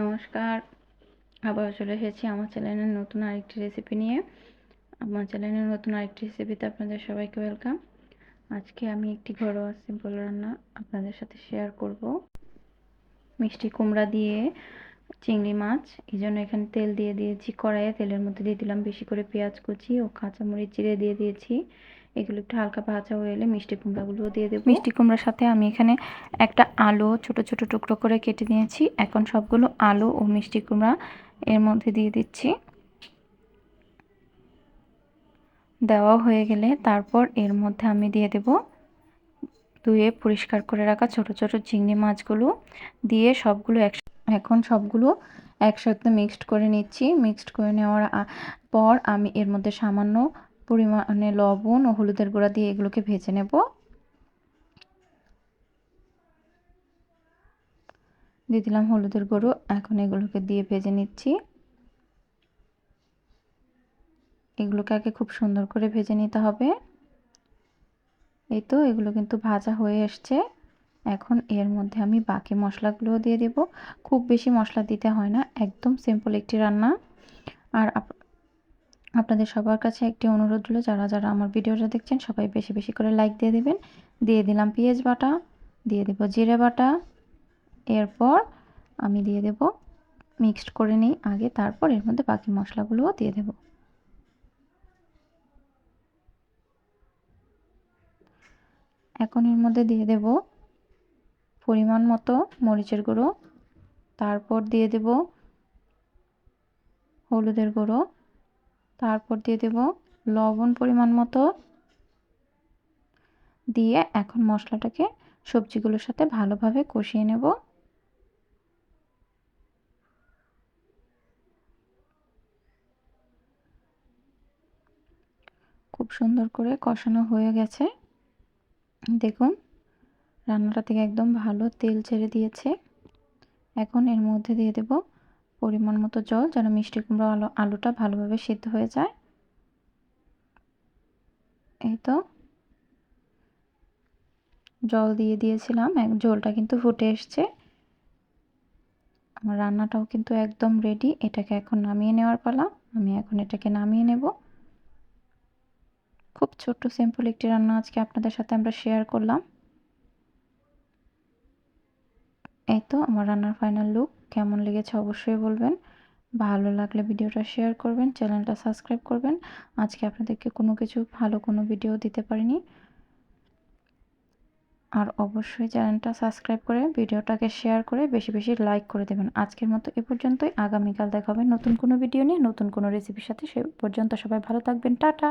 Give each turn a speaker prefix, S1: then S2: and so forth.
S1: নমস্কার। আবার চলে এসেছি আমার চ্যানেলের নতুন আরেকটি রেসিপি নিয়ে। আমার চ্যানেলের নতুন আরেকটি রেসিপিতে আপনাদের সবাইকে ওয়েলকাম আজকে আমি একটি ঘরোয়া সিম্পল রান্না আপনাদের সাথে শেয়ার করব। মিষ্টি কুমড়া দিয়ে চিংড়ি মাছ এই জন্য এখানে তেল দিয়ে দিয়েছি। কড়াইয়ে তেলের মধ্যে দিয়ে দিলাম বেশি করে পেঁয়াজ কুচি ও কাঁচামরিচ চিড়ে দিয়ে দিয়েছি। এগুলো একটু হালকা ভাজা হয়ে এলে মিষ্টি কুমড়াগুলো দিয়ে দেবো। মিষ্টি কুমড়ার সাথে আমি এখানে একটা আলু ছোট ছোট টুকরো করে কেটে নিয়েছি। এখন সবগুলো আলু ও মিষ্টি কুমড়া এর মধ্যে দিয়ে দিচ্ছি। দেওয়া হয়ে গেলে তারপর এর মধ্যে আমি দিয়ে দেব ধুয়ে পরিষ্কার করে রাখা ছোট ছোট চিংড়ি মাছগুলো। দিয়ে সবগুলো এক এখন সবগুলো একসাথে মিক্সড করে নিচ্ছি। মিক্সড করে নেওয়ার পর আমি এর মধ্যে সামান্য পরিমাণে লবণ ও হলুদের গুঁড়া দিয়ে এগুলোকে ভেজে নেব। দিয়ে দিলাম হলুদের গুঁড়ো, এখন এগুলোকে দিয়ে ভেজে নিচ্ছি। এগুলোকে আগে খুব সুন্দর করে ভেজে নিতে হবে। এই তো এগুলো কিন্তু ভাজা হয়ে এসছে। এখন এর মধ্যে আমি বাকি মশলাগুলোও দিয়ে দেব। খুব বেশি মশলা দিতে হয় না, একদম সিম্পল একটি রান্না। আর আপনাদের সবার কাছে একটি অনুরোধ হলো যারা যারা আমার ভিডিওটা দেখছেন, সবাই বেশি বেশি করে লাইক দিয়ে দেবেন। দিয়ে দিলাম পেঁয়াজ বাটা, দিয়ে দেব জিরে বাটা। এরপর আমি দিয়ে দেব মিক্সড করে নিই আগে, তারপর এর মধ্যে বাকি মশলাগুলোও দিয়ে দেব। এখন এর মধ্যে দিয়ে দেব পরিমাণ মতো মরিচের গুঁড়ো। তারপর দিয়ে দেব হলুদের গুঁড়ো। তারপর দিয়ে দেব লবণ পরিমাণ মতো। দিয়ে এখন মশলাটাকে সবজিগুলোর সাথে ভালোভাবে কষিয়ে নেব। খুব সুন্দর করে কষানো হয়ে গেছে। দেখুন, রান্নাটা থেকে একদম ভালো তেল ছেড়ে দিয়েছে। এখন এর মধ্যে দিয়ে দেব পরিমাণ মতো জল যেন মিষ্টি কুমড়ো আলু, আলুটা ভালোভাবে সিদ্ধ হয়ে যায়। এই তো। জল দিয়ে দিয়েছিলাম, এক জলটা কিন্তু ফুটে এসছে। আমার রান্নাটাও কিন্তু একদম রেডি এটাকে এখন নামিয়ে নেওয়ার পালা। আমি এখন এটাকে নামিয়ে নেব। খুব ছোট্ট সিম্পল একটি রান্না আজকে আপনাদের সাথে আমরা শেয়ার করলাম। এই তো, আমার রান্নার ফাইনাল লুক কেমন লেগেছে অবশ্যই বলবেন। ভালো লাগলে ভিডিওটা শেয়ার করবেন, চ্যানেলটা সাবস্ক্রাইব করবেন। আজকে আপনাদেরকে কোনো কিছু ভালো কোনো ভিডিও দিতে পারিনি। আর অবশ্যই চ্যানেলটা সাবস্ক্রাইব করে, ভিডিওটাকে শেয়ার করে, বেশি বেশি লাইক করে দেবেন। আজকের মতো এ পর্যন্তই। আগামীকাল দেখা হবে নতুন কোনো ভিডিও নিয়ে, নতুন কোনো রেসিপির সাথে। সে পর্যন্ত সবাই ভালো থাকবেন। টাটা!